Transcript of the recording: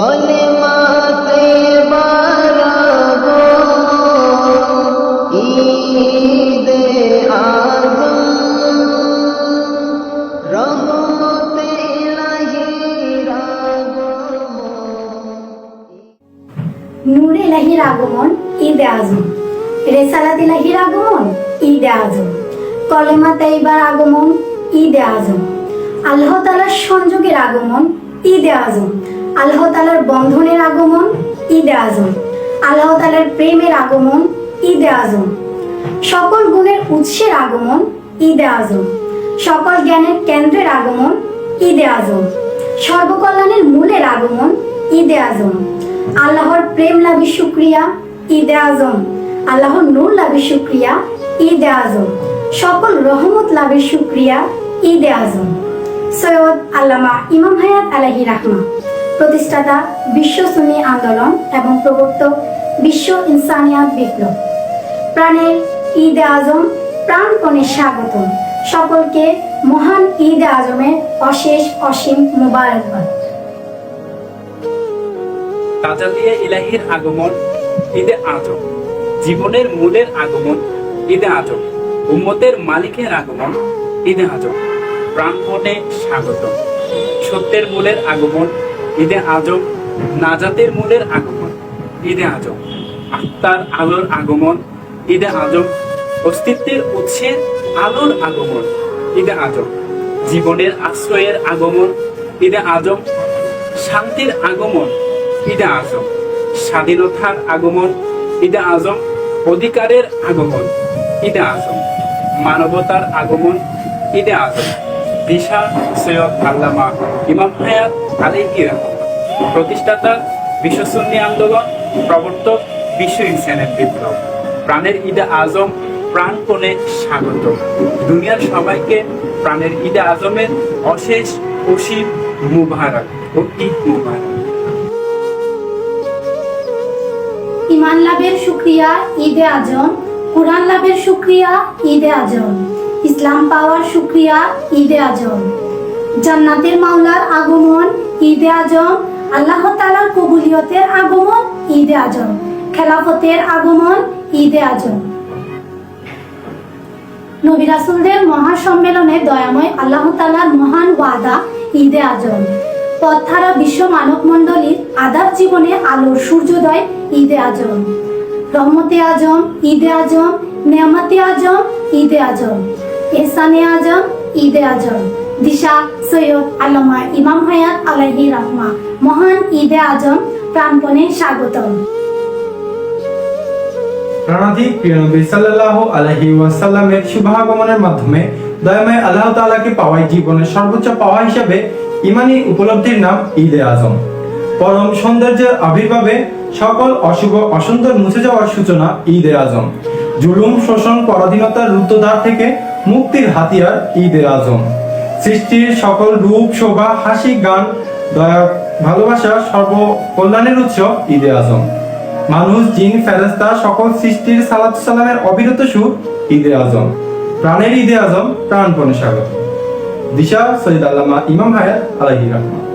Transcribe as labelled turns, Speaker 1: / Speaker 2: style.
Speaker 1: নূর এলাহির আগমন ঈদে আজম। রেসালাত ইলাহির আগমন ঈদে আজম। কলেমা তাইবার আগমন, ঈদে আজম। আল্লাহ তালার সংযোগের আগমন, ঈদে আজম। আল্লাহ তালার বন্ধনের আগমন, ঈদে আজম। আল্লাহ তালার প্রেমের আগমন, ঈদে আজম। সকল গুণের উৎসের আগমন, ঈদে আজম। সকল জ্ঞানের কেন্দ্রের আগমন, ঈদে আজম। সর্বকল্যাণের মূলের আগমন, ঈদে আজম। আল্লাহর প্রেম লাভি শুক্রিয়া, ঈদে আজম। আল্লাহর নূর লাভি শুক্রিয়া, ঈদে আজম। সকল রহমত লাভের শুক্রিয়া, ঈদে আজম। সৈয়দ আল্লামা ইমাম হায়াত আলাহি রাহমা। প্রতিষ্ঠাতা বিশ্ব সুন্নি আন্দোলন এবং প্রবর্তক বিশ্ব ইনসানিয়াত বিপ্লব। প্রাণের ঈদে আজম, প্রাণপণে স্বাগতম। সকলকে মহান ঈদে আজমের অশেষ অসীম মোবারকবাদ।
Speaker 2: ইলাহির আগমন, ঈদে আজম। জীবনের মূলের আগমন, ঈদে আজম। উম্মতের মালিকের আগমন, ঈদে আজম। প্রাণপণে স্বাগত সত্যের মূলের আগমন ঈদে আজম নাজাতের মূলের আগমন। ঈদে আজম আত্মার আলোর আগমন। ঈদে আজম অস্তিত্বের উৎসের আলোর আগমন। ঈদে আজম জীবনের আশ্রয়ের আগমন। ঈদে আজম শান্তির আগমন। ঈদে আজম স্বাধীনতার আগমন। ঈদে আজম অধিকারের আগমন। ঈদে আজম মানবতার আগমন। ঈদে আজম দিশা সৈয়দ আল্লামা ইমাম হায়াত রহমান প্রতিষ্ঠাতা বিশ্বসন্নি আন্দোলন প্রবর্তক বিশ্ব ইনসানের বিপ্লব। প্রাণের ঈদে আজম প্রাণপণে স্বাগত। দুনিয়ার সবাইকে প্রাণের ঈদে আজমের অশেষ অসীম মুবারক ও ঈদ মুবারক।
Speaker 1: ইমান লাভের শুক্রিয়া ঈদে আজম, কোরআন লাভের শুক্রিয়া ঈদে আজম। ইসলাম পাওয়ার শুক্রিয়া ঈদে আজম। জান্নাতের মাওলার আগমন ঈদে আজম, আল্লাহ তালার কবুলিয়তের আগমন ঈদে আজম, খেলাফতের আগমন ঈদে আজম। নবী রাসুলদের মহাসম্মেলনে দয়াময় আল্লাহ তালার মহান ওয়াদা ঈদে আজম। পথারা বিশ্ব মানব মণ্ডলীর আদার জীবনে আলোর সূর্যোদয় ঈদে আজম। রহমতে আজম, ঈদে আজম, নেয়ামতে আজম, ঈদে আজম। এসানে আজম, ঈদে আজম। দিশা সৈয়দ আল্লামা ইমাম হায়াত আলাহি রহমা। মহান ঈদে আজম, প্রাণপণে স্বাগতম।
Speaker 3: প্রাণাধিক সাল্লাল্লাহু আলাইহি ওয়াসাল্লামের শুভাগমনের মাধ্যমে দয়াময় আল্লাহ পাওয়াই জীবনের সর্বোচ্চ পাওয়া হিসাবে ইমানি উপলব্ধির নাম ঈদে আজম। পরম সৌন্দর্যের আবির্ভাবে সকল অশুভ অসুন্দর মুছে যাওয়ার সূচনা ঈদে আজম। জুলুম, শোষণ, পরাধীনতার রুদ্ধদ্বার থেকে মুক্তির হাতিয়ার ঈদের আজম সৃষ্টির সকল রূপ, শোভা, হাসি, গান, দয়া, ভালোবাসা, সর্ব কল্যাণের উৎস ঈদে আজম মানুষ, জিন ফেরেস্তা সকল সৃষ্টির সালাত সালামের অবিরত সুর ঈদে আজম প্রাণের ঈদে আজম প্রাণপণে স্বাগত। দিশা সৈয়দ আল্লামা ইমাম হায়াত আলহি রহমান